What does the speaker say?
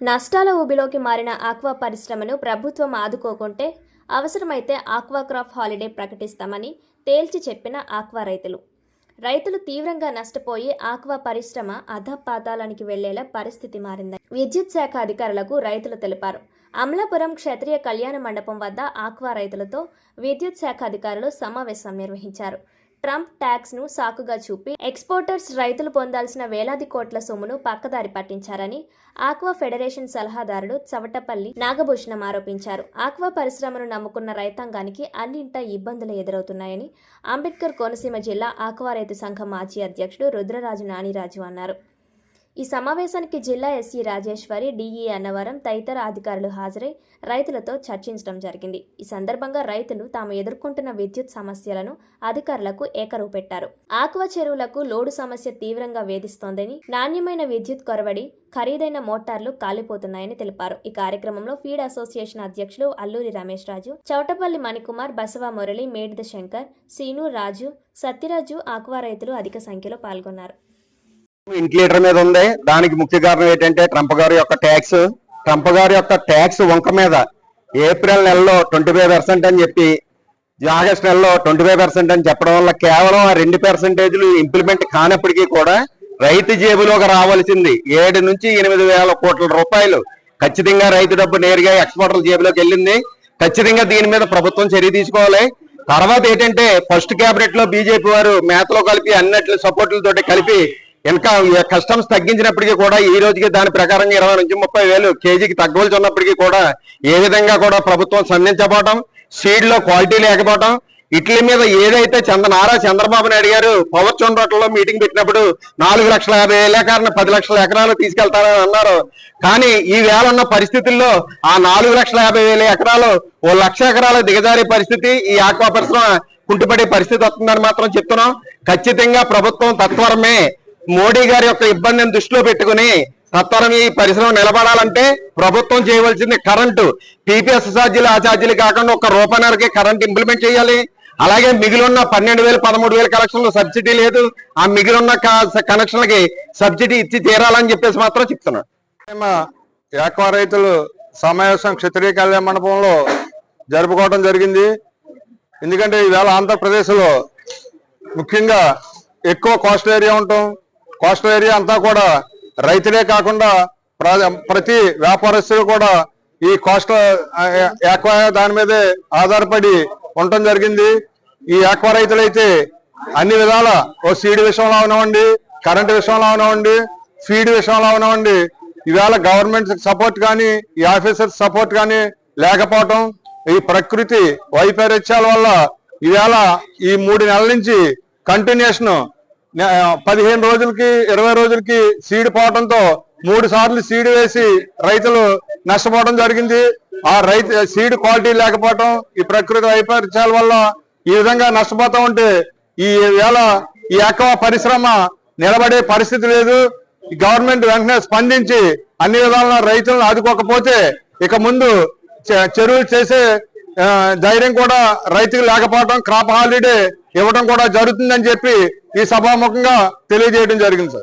నష్టాల ఊబిలోకి మారిన ఆక్వా పరిశ్రమను ప్రభుత్వం ఆదుకోకుంటే అవసరమైతే ఆక్వాక్రాఫ్ హాలిడే ప్రకటిస్తామని తేల్చి చెప్పిన ఆక్వా రైతులు. రైతులు తీవ్రంగా నష్టపోయి ఆక్వా పరిశ్రమ అధపాతాళానికి వెళ్ళేలా పరిస్థితి మారిందని విద్యుత్ శాఖ అధికారులకు రైతులు తెలిపారు. అమలాపురం క్షత్రియ కళ్యాణ మండపం వద్ద ఆక్వా రైతులతో విద్యుత్ శాఖ అధికారులు సమావేశం నిర్వహించారు. ట్రంప్ ట్యాక్స్ను సాకుగా చూపి ఎక్స్పోర్టర్స్ రైతులు పొందాల్సిన వేలాది కోట్ల సొమ్మును పక్కదారి పట్టించారని ఆక్వా ఫెడరేషన్ సలహాదారుడు చవటపల్లి నాగభూషణం ఆరోపించారు. ఆక్వా పరిశ్రమను నమ్ముకున్న రైతాంగానికి అన్నింటా ఇబ్బందులు ఎదురవుతున్నాయని అంబేద్కర్ కోనసీమ జిల్లా ఆక్వా రైతు సంఘం మాజీ అధ్యక్షుడు రుద్రరాజు నానిరాజు అన్నారు. ఈ సమావేశానికి జిల్లా ఎస్సీ రాజేశ్వరి డిఈ అన్నవరం తదితర అధికారులు హాజరై రైతులతో చర్చించడం జరిగింది. ఈ సందర్భంగా రైతులు తాము ఎదుర్కొంటున్న విద్యుత్ సమస్యలను అధికారులకు ఏకరువు పెట్టారు. ఆక్వా చెరువులకు లోడు సమస్య తీవ్రంగా వేధిస్తోందని నాణ్యమైన విద్యుత్ కొరవడి ఖరీదైన మోటార్లు కాలిపోతున్నాయని తెలిపారు. ఈ కార్యక్రమంలో ఫీడ్ అసోసియేషన్ అధ్యక్షులు అల్లూరి రమేష్ రాజు చౌటపల్లి మణికుమార్ బసవ మురళి మేడిద శంకర్ సీను రాజు సత్యరాజు ఆక్వా రైతులు అధిక సంఖ్యలో పాల్గొన్నారు. ఇంక్లీటర్ మీద ఉంది. దానికి ముఖ్య కారణం ఏంటంటే ట్రంప్ గారి యొక్క ట్యాక్స్. ట్రంప్ గారి యొక్క ట్యాక్స్ వంక మీద ఏప్రిల్ నెలలో ట్వంటీ ఫైవ్ పర్సెంట్ అని చెప్పి ఆగస్ట్ నెలలో ట్వంటీ ఫైవ్ పర్సెంట్ అని చెప్పడం వల్ల కేవలం ఆ రెండు పర్సెంటేజ్లు ఇంప్లిమెంట్ కానప్పటికీ కూడా రైతు జేబులోకి రావాల్సింది. ఏడు నుంచి ఎనిమిది వేల కోట్ల రూపాయలు. ఖచ్చితంగా రైతు డబ్బు నేరుగా ఎక్స్పోర్టర్ల జేబులోకి వెళ్ళింది. ఖచ్చితంగా దీని మీద ప్రభుత్వం చర్య తీసుకోవాలి. తర్వాత ఏంటంటే ఫస్ట్ క్యాబినెట్లో బీజేపీ వారు మేతలో కలిపి అన్నట్లు సపోర్టులతోటి కలిపి ఇంకా కస్టమ్స్ తగ్గించినప్పటికీ కూడా ఈ రోజుకి దాని ప్రకారంగా ఇరవై నుంచి ముప్పై వేలు కేజీకి తగ్గవలసి ఉన్నప్పటికీ కూడా ఏ విధంగా కూడా ప్రభుత్వం స్పందించబోవటం సీడ్లో క్వాలిటీ లేకపోవటం ఇట్ల మీద ఏదైతే చంద్ర నారా చంద్రబాబు నాయుడు గారు పవర్ చొండ్రోట్లో మీటింగ్ పెట్టినప్పుడు నాలుగు లక్షల యాభై వేల ఎకరాలను పది లక్షల ఎకరాలు తీసుకెళ్తారని అన్నారు. కానీ ఈ వేళ ఉన్న పరిస్థితుల్లో ఆ నాలుగు లక్షల యాభై వేల ఎకరాలు ఓ లక్ష ఎకరాలు దిగజారే పరిస్థితి ఈ ఆక్వా పరిశ్రమ కుంటుపడే పరిస్థితి వస్తుందని మాత్రం చెప్తున్నాం. ఖచ్చితంగా ప్రభుత్వం తత్వరమే మోడీ గారి యొక్క ఇబ్బందిని దృష్టిలో పెట్టుకుని సత్వరం ఈ పరిశ్రమ నిలబడాలంటే ప్రభుత్వం చేయవలసింది కరెంటు. టీపీఎస్ ఛార్జీలు ఆ ఛార్జీలు కాకుండా ఒక రూపాయన్నరకి కరెంట్ ఇంప్లిమెంట్ చేయాలి. అలాగే మిగిలిన పన్నెండు వేలు పదమూడు వేల కనెక్షన్లు సబ్సిడీ లేదు. ఆ మిగిలిన కనెక్షన్లకి సబ్సిడీ ఇచ్చి తీరాలని చెప్పేసి మాత్రం చెప్తున్నాడు ఏక్వా రైతులు సమావేశం క్షత్రియ కళ్యాణ మండపంలో జరుపుకోవడం జరిగింది. ఎందుకంటే ఈవేళ ఆంధ్రప్రదేశ్లో ముఖ్యంగా ఎక్కువ కోస్టల్ ఏరియా ఉంటాం. కోస్టల్ ఏరియా అంతా కూడా రైతులే కాకుండా ప్ర- ప్రతి వ్యాపారస్తులు కూడా ఈ కోస్టల్ ఏక్వా దాని మీదే ఆధారపడి ఉండటం జరిగింది. ఈ ఏక్వా రైతులైతే అన్ని విధాల ఓ సీడ్ విషయంలో అవనివ్వండి కరెంటు విషయంలో అవనివ్వండి ఫీడ్ విషయంలో అవనివ్వండి. ఈవేళ గవర్నమెంట్ సపోర్ట్ కానీ ఈ ఆఫీసర్స్ సపోర్ట్ కానీ లేకపోవటం ఈ ప్రకృతి వైపరీత్యాల వల్ల ఈవేళ ఈ మూడు నెలల నుంచి కంటిన్యూషన్ పదిహేను రోజులకి ఇరవై రోజులకి సీడ్ పోవడంతో మూడు సార్లు సీడ్ వేసి రైతులు నష్టపోవడం జరిగింది. ఆ రైతు సీడ్ క్వాలిటీ లేకపోవడం ఈ ప్రకృతి వైపరీత్యాల వల్ల ఈ విధంగా నష్టపోతా ఉంటే ఈ వేళ ఈ ఎక్కువ పరిశ్రమ నిలబడే పరిస్థితి లేదు. గవర్నమెంట్ వెంటనే స్పందించి అన్ని విధాల రైతులను ఆదుకోకపోతే ఇక ముందు చె- చెరువులు చేసే ధైర్యం కూడా రైతుకు లేకపోవడం క్రాప్ హాలిడే ఇవ్వడం కూడా జరుగుతుందని చెప్పి ఈ సభాముఖంగా తెలియజేయడం జరిగింది సార్.